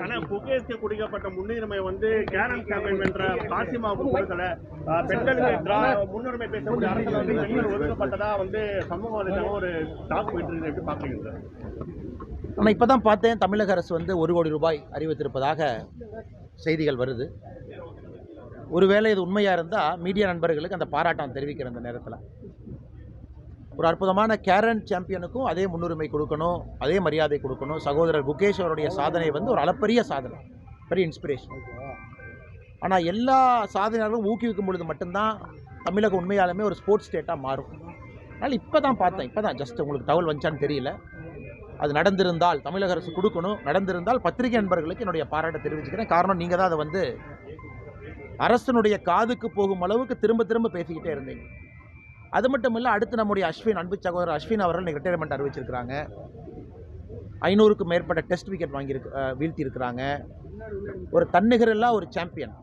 ஆனா புகேஸ்க்கு கொடுக்கப்பட்ட முன்னுரிமை வந்து கேரன் சாம்பியன் வென்ற காசிமாவுக்கு கொடுக்கல பெண்களுக்கு முன்னுரிமை பேசக்கூடிய அரசியல் வந்து பெண்கள் ஒதுக்கப்பட்டதா வந்து சமூக வலைதளம் ஒரு டாக் போயிட்டு இருக்கு எப்படி பாக்குறீங்க சார்? ஆனால் இப்போ தான் பார்த்தேன் தமிழக அரசு வந்து ஒரு கோடி ரூபாய் அறிவித்திருப்பதாக செய்திகள் வருது. ஒருவேளை இது உண்மையாக இருந்தால் மீடியா நண்பர்களுக்கு அந்த பாராட்டம் தெரிவிக்கிற அந்த நேரத்தில். ஒரு அற்புதமான கேரன் சாம்பியனுக்கும் அதே முன்னுரிமை கொடுக்கணும் அதே மரியாதை கொடுக்கணும். சகோதரர் குகேஷ் அவருடைய சாதனை வந்து ஒரு அளப்பரிய சாதனை. பெரிய இன்ஸ்பிரேஷன் ஆனால் எல்லா சாதனையாளர்களும் ஊக்குவிக்கும் பொழுது மட்டும்தான் தமிழகம் உண்மையாலுமே ஒரு ஸ்போர்ட்ஸ் ஸ்டேட்டாக மாறும். அதனால் இப்போ தான் பார்த்தேன் இப்போ தான் ஜஸ்ட் உங்களுக்கு தகவல் வந்துச்சான்னு தெரியல. அது நடந்திருந்தால் தமிழக அரசு கொடுக்கணும் நடந்திருந்தால் பத்திரிகை நண்பர்களுக்கு என்னுடைய பாராட்டை தெரிவிச்சுக்கிறேன். காரணம் நீங்கள் தான் அதை வந்து அரசனுடைய காதுக்கு போகும் அளவுக்கு திரும்ப திரும்ப பேசிக்கிட்டே இருந்தீங்க. அது மட்டும் இல்லை அடுத்து நம்முடைய அஸ்வின் அன்பு சகோதரர் அஸ்வின் அவர்கள் இன்னைக்கு ரிட்டையர்மெண்ட் அறிவிச்சிருக்கிறாங்க. ஐநூறுக்கும் மேற்பட்ட டெஸ்ட் விக்கெட் வாங்கியிருக்கு வீழ்த்தியிருக்கிறாங்க. ஒரு தன்னிகரில்லா ஒரு சாம்பியன்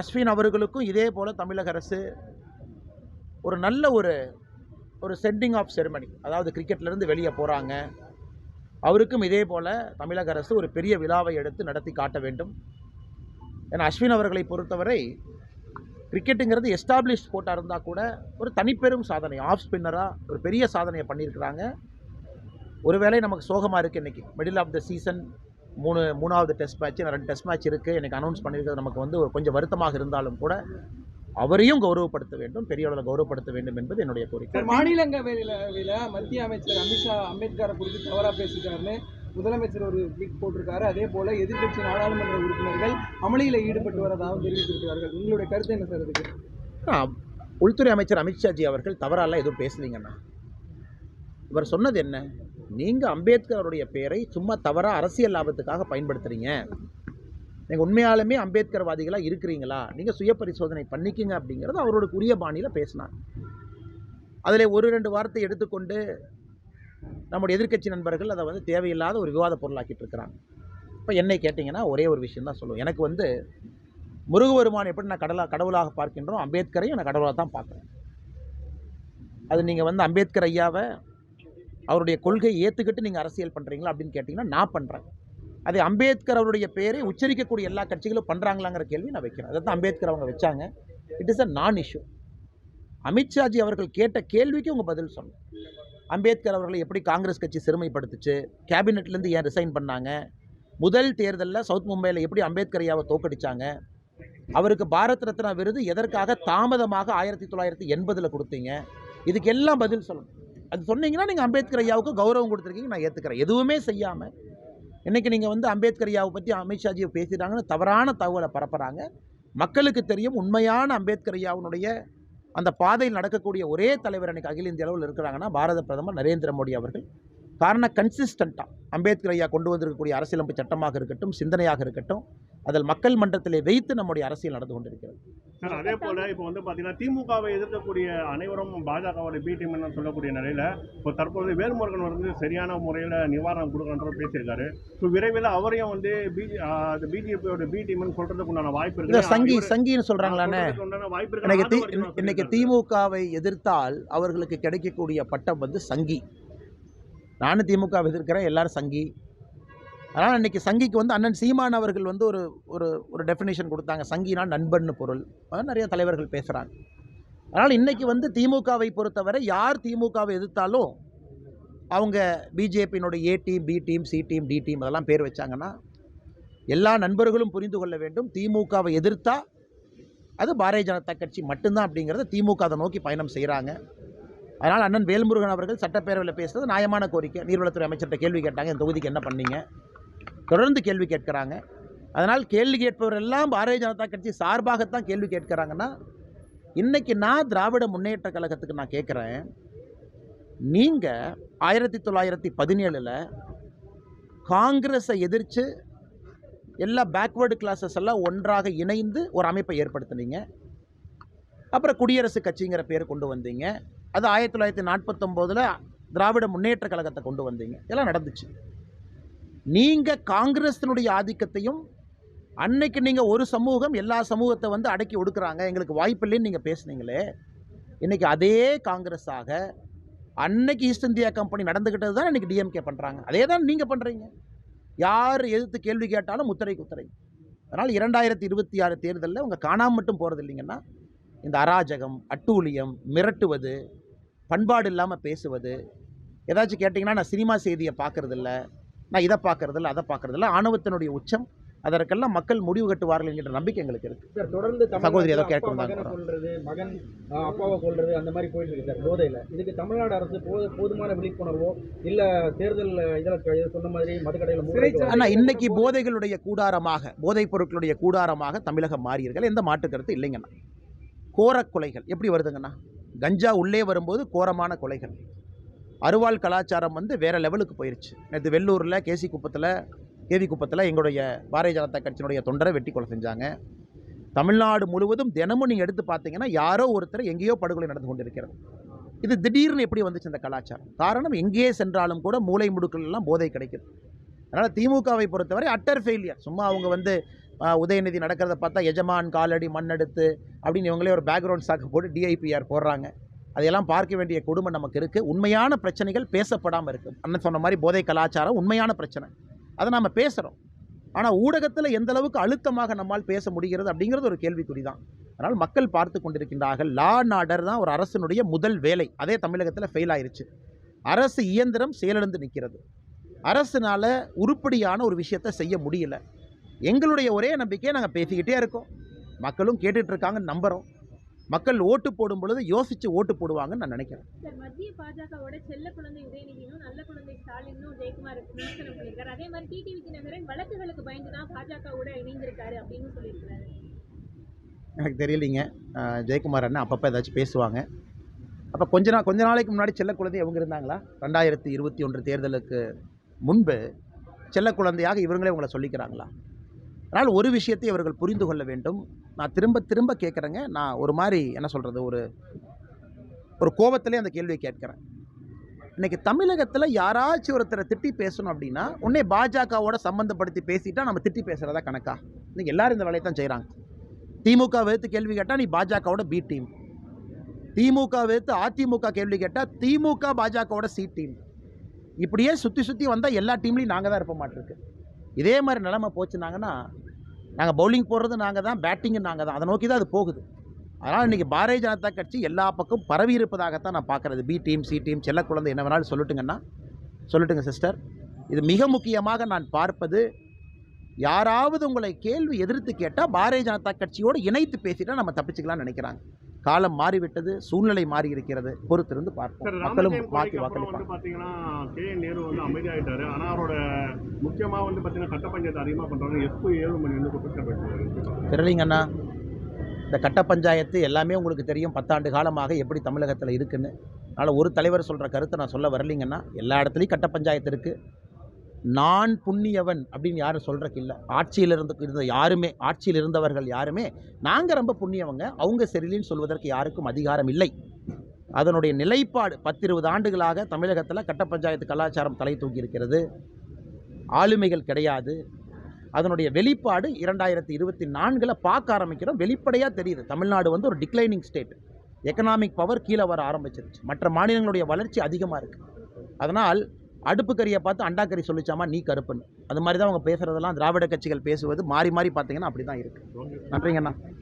அஸ்வின் அவர்களுக்கும் இதே போல் தமிழக அரசு ஒரு நல்ல ஒரு ஒரு சென்டிங் ஆஃப் செரிமனி அதாவது கிரிக்கெட்லேருந்து வெளியே போகிறாங்க அவருக்கும் இதே போல் தமிழக அரசு ஒரு பெரிய விழாவை எடுத்து நடத்தி காட்ட வேண்டும். ஏன்னா அஸ்வின் அவர்களை பொறுத்தவரை கிரிக்கெட்டுங்கிறது எஸ்டாப்ளிஷ் ஸ்போர்ட்டாக இருந்தால் கூட ஒரு தனிப்பெரும் சாதனை ஆஃப் ஸ்பின்னராக ஒரு பெரிய சாதனையை பண்ணியிருக்கிறாங்க. ஒருவேளை நமக்கு சோகமாக இருக்குது இன்றைக்கி மிடில் ஆஃப் த சீசன் மூணு மூணாவது டெஸ்ட் மேட்ச் ரெண்டு டெஸ்ட் மேட்ச் இருக்குது எனக்கு அனௌன்ஸ் பண்ணியிருக்கிறது நமக்கு வந்து கொஞ்சம் வருத்தமாக இருந்தாலும் கூட அவரையும் கௌரவப்படுத்த வேண்டும் பெரிய அளவில் கௌரவப்படுத்த வேண்டும் என்பது என்னுடைய கோரிக்கை. மாநிலங்களவையில் மத்திய அமைச்சர் அமித்ஷா அம்பேத்கரை குறித்து தவறாக பேசிட்டாருன்னு முதலமைச்சர் ஒரு ட்வீட் போட்டிருக்காரு. அதே போல எதிர்க்கட்சி நாடாளுமன்ற உறுப்பினர்கள் அமளியில் ஈடுபட்டு வரதாகவும் தெரிவித்திருக்கிறார்கள். உங்களுடைய கருத்து என்ன சார் இதுக்கு உள்துறை அமைச்சர் அமித்ஷாஜி அவர்கள் தவறாலாம் எதுவும் பேசுனீங்கண்ணா இவர் சொன்னது என்ன? நீங்கள் அம்பேத்கருடைய பெயரை சும்மா தவறாக அரசியல் லாபத்துக்காக பயன்படுத்துகிறீங்க நீங்கள் உண்மையாலுமே அம்பேத்கர்வாதிகளாக இருக்கிறீங்களா? நீங்கள் சுய பரிசோதனை பண்ணிக்கிங்க அப்படிங்கிறது அவரோட உரிய பாணியில் பேசினார். அதில் ஒரு ரெண்டு வார்த்தை எடுத்துக்கொண்டு நம்முடைய எதிர்க்கட்சி நண்பர்கள் அதை வந்து தேவையில்லாத ஒரு விவாத பொருளாக்கிட்டு இருக்கிறாங்க. இப்போ என்னை கேட்டிங்கன்னா ஒரே ஒரு விஷயம் தான் சொல்லுவேன். எனக்கு வந்து முருகபெருமான் எப்படி நான் கடலாக கடவுளாக பார்க்கின்றோம் அம்பேத்கரையும் நான் கடவுளாக தான் பார்க்குறேன். அது நீங்கள் வந்து அம்பேத்கர் ஐயாவை அவருடைய கொள்கையை ஏற்றுக்கிட்டு நீங்கள் அரசியல் பண்ணுறீங்களா அப்படின்னு கேட்டிங்கன்னா நான் பண்ணுறேன் அதே அம்பேத்கர் அவருடைய பேரை உச்சரிக்கக்கூடிய எல்லா கட்சிகளும் பண்ணுறாங்களாங்கிற கேள்வி நான் வைக்கிறேன். அதை தான் அம்பேத்கர் அவங்க வச்சாங்க. இட் இஸ் அ நான் இஷ்யூ அமித்ஷாஜி அவர்கள் கேட்ட கேள்விக்கு உங்கள் பதில் சொன்னேன் அம்பேத்கர் அவர்களை எப்படி காங்கிரஸ் கட்சி சிறுமைப்படுத்துச்சு? கேபினெட்லேருந்து ஏன் ரிசைன் பண்ணாங்க? முதல் தேர்தலில் சவுத் மும்பையில் எப்படி அம்பேத்கர் ஐயாவை தோக்கடிச்சாங்க? அவருக்கு பாரத் ரத்னா விருது எதற்காக தாமதமாக ஆயிரத்தி தொள்ளாயிரத்தி எண்பதில் கொடுத்தீங்க? இதுக்கு எல்லாம் பதில் சொல்லணும். அது சொன்னீங்கன்னா நீங்கள் அம்பேத்கர் ஐயாவுக்கு கௌரவம் கொடுத்துருக்கீங்க நான் ஏற்றுக்கிறேன் எதுவுமே செய்யாமல் இன்றைக்கி நீங்கள் வந்து அம்பேத்கர் ஐயாவை பற்றி அமித்ஷாஜியை பேசிட்டாங்கன்னு தவறான தகவலை பரப்புகிறாங்க மக்களுக்கு தெரியும் உண்மையான அம்பேத்கர் ஐயாவுனுடைய அந்த பாதையில் நடக்கக்கூடிய ஒரே தலைவர் அன்றைக்கி அகில இந்திய அளவில் இருக்கிறாங்கன்னா பாரத பிரதமர் நரேந்திர மோடி அவர்கள். காரணம் கன்சிஸ்டண்ட்டாக அம்பேத்கர் ஐயா கொண்டு வந்திருக்கக்கூடிய அரசியலமைப்பு சட்டமாக இருக்கட்டும் சிந்தனையாக இருக்கட்டும் அதில் மக்கள் மன்றத்திலே வைத்து நம்முடைய அரசியல் நடந்து கொண்டிருக்கிறது. சார் அதே போல இப்போ வந்து பாத்தீங்கன்னா திமுகவை எதிர்க்கக்கூடிய அனைவரும் பாஜகவோட பி டீம்னு சொல்லக்கூடிய நிலையில இப்போ தற்போது வேல்முருகன் வந்து சரியான முறையில் நிவாரணம் கொடுக்கணுன்ற பேசியிருக்காரு. ஸோ விரைவில் அவரையும் வந்து பிஜே அது பிஜேபியோட பி டீம்னு சொல்றதுக்கு உண்டான வாய்ப்பு இருக்கு சங்கி சங்கின்னு உண்டான வாய்ப்பு இருக்கு இன்னைக்கு. திமுகவை எதிர்த்தால் அவர்களுக்கு கிடைக்கக்கூடிய பட்டம் வந்து சங்கி. நானும் திமுகவை எதிர்க்கிறேன் எல்லாரும் சங்கி. அதனால் இன்றைக்கி சங்கிக்கு வந்து அண்ணன் சீமான் அவர்கள் வந்து ஒரு ஒரு ஒரு டெஃபினேஷன் கொடுத்தாங்க. சங்கினா நண்பன்னு பொருள். நிறைய தலைவர்கள் பேசுகிறாங்க அதனால் இன்றைக்கி வந்து திமுகவை பொறுத்தவரை யார் திமுகவை எதிர்த்தாலும் அவங்க பிஜேபியினுடைய A team B team C team D team அதெல்லாம் பேர் வச்சாங்கன்னா எல்லா நண்பர்களும் புரிந்து கொள்ள வேண்டும். திமுகவை எதிர்த்தா அது பாரதிய ஜனதா கட்சி மட்டும்தான் அப்படிங்கிறத திமுக அதை நோக்கி பயணம் செய்கிறாங்க அதனால் அண்ணன் வேல்முருகன் அவர்கள் சட்டப்பேரவையில் பேசுறது நியாயமான கோரிக்கை. நீர்வளத்துறை அமைச்சர்கிட்ட கேள்வி கேட்டாங்க இந்த தொகுதிக்கு என்ன பண்ணீங்க? தொடர்ந்து கேள்வி கேட்குறாங்க. அதனால் கேள்வி கேட்பவர் எல்லாம் பாரதிய ஜனதா கட்சி சார்பாகத்தான் கேள்வி கேட்குறாங்கன்னா இன்றைக்கி நான் திராவிட முன்னேற்ற கழகத்துக்கு நான் கேட்குறேன். நீங்கள் ஆயிரத்தி தொள்ளாயிரத்தி பதினேழில் காங்கிரஸை எதிர்த்து எல்லா பேக்வேர்டு கிளாஸஸ் எல்லாம் ஒன்றாக இணைந்து ஒரு அமைப்பை ஏற்படுத்துனீங்க. அப்புறம் குடியரசு கட்சிங்கிற பேர் கொண்டு வந்தீங்க. அது ஆயிரத்தி தொள்ளாயிரத்தி நாற்பத்தொம்போதில் திராவிட முன்னேற்ற கழகத்தை கொண்டு வந்தீங்க. இதெல்லாம் நடந்துச்சு. நீங்கள் காங்கிரஸினுடைய ஆதிக்கத்தையும் அன்னைக்கு நீங்கள் ஒரு சமூகம் எல்லா சமூகத்தை வந்து அடக்கி ஒடுக்குறாங்க. எங்களுக்கு வாய்ப்பில்லைன்னு நீங்கள் பேசுனீங்களே. இன்றைக்கி அதே காங்கிரஸாக அன்னைக்கு ஈஸ்ட் இந்தியா கம்பெனி நடந்துக்கிட்டது தான் இன்றைக்கி டிஎம்கே பண்ணுறாங்க அதே தான் நீங்கள் பண்ணுறீங்க யார் எதிர்த்து கேள்வி கேட்டாலும் முத்திரை குத்திரை. அதனால் இரண்டாயிரத்தி இருபத்தி ஆறு தேர்தலில் அவங்க காணாமல் மட்டும் போகிறது இல்லைங்கன்னா இந்த அராஜகம் அட்டூழியம் மிரட்டுவது பண்பாடு இல்லாமல் பேசுவது ஏதாச்சும் கேட்டிங்கன்னா நான் சினிமா செய்தியை பார்க்குறதில்ல. நான் இதை பார்க்கறதில்ல அதை பார்க்கறதில்ல. ஆணவத்தினுடைய உச்சம் அதற்கெல்லாம் மக்கள் முடிவு கட்டுவார்கள் என்கிற நம்பிக்கை எங்களுக்கு இருக்குது சார் தொடர்ந்து சகோதரி ஏதோ கேட்க வந்தாங்க. மகனை கொல்றது மகன் ஆஹ், அப்பாவை கொல்றது அந்த மாதிரி போயிட்டு இருக்கு சார் போதையில. இதுக்கு தமிழ்நாடு அரசு போது போதுமான விழிப்புணர்வோ இல்ல தேர்தல் இதில் சொன்ன மாதிரி மதுக்கடையில் ஆனால் இன்னைக்கு போதைகளுடைய கூடாரமாக போதைப் பொருட்களுடைய கூடாரமாக தமிழகம் மாறியர்கள் எந்த மாற்று கருத்து இல்லைங்கண்ணா. கோரக் கொலைகள் எப்படி வருதுங்கண்ணா? கஞ்சா உள்ளே வரும்போது கோரமான கொலைகள். அருவாள் கலாச்சாரம் வந்து வேறு லெவலுக்கு போயிடுச்சு நேற்று வெள்ளூரில் கேசி குப்பத்தில் கேவி குப்பத்தில் எங்களுடைய பாரதிய ஜனதா கட்சியினுடைய தொண்டரை வெட்டி கொலை செஞ்சாங்க. தமிழ்நாடு முழுவதும் தினமும் நீங்கள் எடுத்து பார்த்தீங்கன்னா யாரோ ஒருத்தர் எங்கேயோ படுகொலை நடந்து கொண்டிருக்கிறது. இது திடீர்னு எப்படி வந்துச்சு இந்த கலாச்சாரம்? காரணம் எங்கேயே சென்றாலும் கூட மூளை முடுக்கள் எல்லாம் போதை கிடைக்குது. அதனால் திமுகவை பொறுத்தவரை அட்டர் ஃபெயிலியர் சும்மா அவங்க வந்து உதயநிதி நடக்கிறத பார்த்தா எஜமான் காலடி மண்ணெடுத்து அப்படின்னு இவங்களே ஒரு பேக்ரவுண்ட் சாக்கு போட்டு டிஐபிஆர் போடுறாங்க. அதையெல்லாம் பார்க்க வேண்டிய கொடுமை நமக்கு இருக்குது உண்மையான பிரச்சனைகள் பேசப்படாமல் இருக்குது அண்ணன் சொன்ன மாதிரி போதை கலாச்சாரம் உண்மையான பிரச்சனை. அதை நாம் பேசுகிறோம் ஆனால் ஊடகத்தில் எந்த அளவுக்கு அழுத்தமாக நம்மால் பேச முடிகிறது அப்படிங்கிறது ஒரு கேள்விக்குறி தான் அதனால் மக்கள் பார்த்து கொண்டிருக்கின்றார்கள் லா அண்ட் ஆர்டர் தான் ஒரு அரசினுடைய முதல் வேலை. அதே தமிழகத்தில் ஃபெயில் ஆயிடுச்சு அரசு இயந்திரம் செயலிழந்து நிற்கிறது. அரசுனால் உருப்படியான ஒரு விஷயத்தை செய்ய முடியல. எங்களுடைய ஒரே நம்பிக்கையை நாங்கள் பேசிக்கிட்டே இருக்கோம். மக்களும் கேட்டுட்ருக்காங்கன்னு நம்புகிறோம் மக்கள் ஓட்டு போடும் பொழுது யோசித்து ஓட்டு போடுவாங்கன்னு நான் நினைக்கிறேன். சார் மத்திய பாஜகவோட செல்ல குழந்தை உதயநிதியும் நல்ல குழந்தை ஸ்டாலினும் ஜெயக்குமார் விமர்சனம் பண்ணியிருக்காரு. அதே மாதிரி டிடிவி தினகரன் வழக்குகளுக்கு பயந்து தான் பாஜகவோட இணைந்திருக்காரு அப்படின்னு சொல்லியிருக்காரு எனக்கு தெரியலைங்க. ஜெயக்குமார் அண்ணன் அப்பப்போ ஏதாச்சும் பேசுவாங்க. அப்போ கொஞ்ச நாள் கொஞ்ச நாளைக்கு முன்னாடி செல்ல குழந்தை அவங்க இருந்தாங்களா? ரெண்டாயிரத்தி இருபத்தி ஒன்று தேர்தலுக்கு முன்பு செல்ல குழந்தையாக இவங்களே உங்களை சொல்லிக்கிறாங்களா? அதனால் ஒரு விஷயத்தை இவர்கள் புரிந்து கொள்ள வேண்டும். நான் திரும்ப திரும்ப கேட்குறேங்க. நான் ஒரு மாதிரி என்ன சொல்கிறது ஒரு ஒரு கோபத்திலே அந்த கேள்வியை கேட்குறேன். இன்னைக்கு தமிழகத்தில் யாராச்சும் ஒருத்தரை திட்டி பேசணும் அப்படின்னா உடனே பாஜகவோட சம்மந்தப்படுத்தி பேசிட்டா நம்ம திட்டி பேசுகிறதா கணக்கா? இன்றைக்கி எல்லோரும் இந்த வேலையை தான் செய்கிறாங்க திமுக வெறுத்து கேள்வி கேட்டால் நீ பாஜகவோட பி டீம் திமுக வெறுத்து அதிமுக கேள்வி கேட்டால் திமுக பாஜகவோட சி டீம் இப்படியே சுற்றி சுற்றி வந்தால் எல்லா டீம்லையும் நாங்கள் தான் இருப்ப மாட்டிருக்கு இதே மாதிரி நிலமை போச்சுனாங்கன்னா நாங்கள் பவுலிங் போடுறது நாங்கள் தான் பேட்டிங்கு நாங்கள் தான். அதை நோக்கி தான் அது போகுது. அதனால் இன்றைக்கி பாரதிய ஜனதா கட்சி எல்லா பக்கம் பரவி இருப்பதாகத்தான் நான் பார்க்குறது பி டீம் சி டீம் செல்ல குழந்தை என்ன வேணாலும் சொல்லட்டுங்கன்னா சொல்லட்டுங்க சிஸ்டர் இது மிக முக்கியமாக நான் பார்ப்பது யாராவது உங்களை கேள்வி எதிர்த்து கேட்டால் பாரதிய ஜனதா கட்சியோடு இணைத்து பேசிட்டால் நம்ம தப்பிச்சுக்கலாம்னு நினைக்கிறாங்க. காலம் மாறிவிட்டது சூழ்நிலை மாறி இருக்கிறது பொறுத்திருந்து பார்ப்போம். மக்களும் மாற்றி வாக்களிப்பாங்க. பார்த்தீங்கன்னா கே. நேரு வந்து அமைதியாயிட்டாரு. ஆனால் அவரோட முக்கியமாக வந்து பார்த்தீங்கன்னா கட்ட பஞ்சாயத்து அதிகமாக பண்ணுறாங்க எஸ்பு ஏழுமணி வந்து வச்சிருக்காரு. தெரியலீங்கண்ணா இந்த கட்ட பஞ்சாயத்து எல்லாமே உங்களுக்கு தெரியும். பத்தாண்டு காலமாக எப்படி தமிழகத்தில் இருக்குன்னு. அதனால் ஒரு தலைவர் சொல்கிற கருத்தை நான் சொல்ல வரலீங்கன்னா எல்லா இடத்துலையும் கட்ட பஞ்சாயத்து இருக்குது நான் புண்ணியவன் அப்படின்னு யாரும் சொல்கிறக்கு இல்லை. ஆட்சியில் இருந்து இருந்த யாருமே ஆட்சியில் இருந்தவர்கள் யாருமே நாங்கள் ரொம்ப புண்ணியவங்க. அவங்க சரியில்லைன்னு சொல்வதற்கு யாருக்கும் அதிகாரம் இல்லை. அதனுடைய நிலைப்பாடு பத்திருபது ஆண்டுகளாக தமிழகத்தில் கட்ட பஞ்சாயத்து கலாச்சாரம் தலை தூக்கி இருக்கிறது ஆளுமைகள் கிடையாது. அதனுடைய வெளிப்பாடு இரண்டாயிரத்தி இருபத்தி நான்கில் பார்க்க ஆரம்பிக்கிறோம். வெளிப்படையாக தெரியுது. தமிழ்நாடு வந்து ஒரு டிக்ளைனிங் ஸ்டேட் எக்கனாமிக் பவர் கீழே வர ஆரம்பிச்சிருச்சு. மற்ற மாநிலங்களுடைய வளர்ச்சி அதிகமாக இருக்குது அதனால் அடுப்பு கறியை பார்த்து அண்டாக்கறி சொல்லிச்சாமா நீ கருப்புன்னு. அது மாதிரி தான் அவங்க பேசுகிறதெல்லாம் திராவிட கட்சிகள் பேசுவது. மாறி மாறி பார்த்தீங்கன்னா அப்படி தான் இருக்குது நன்றிங்கண்ணா.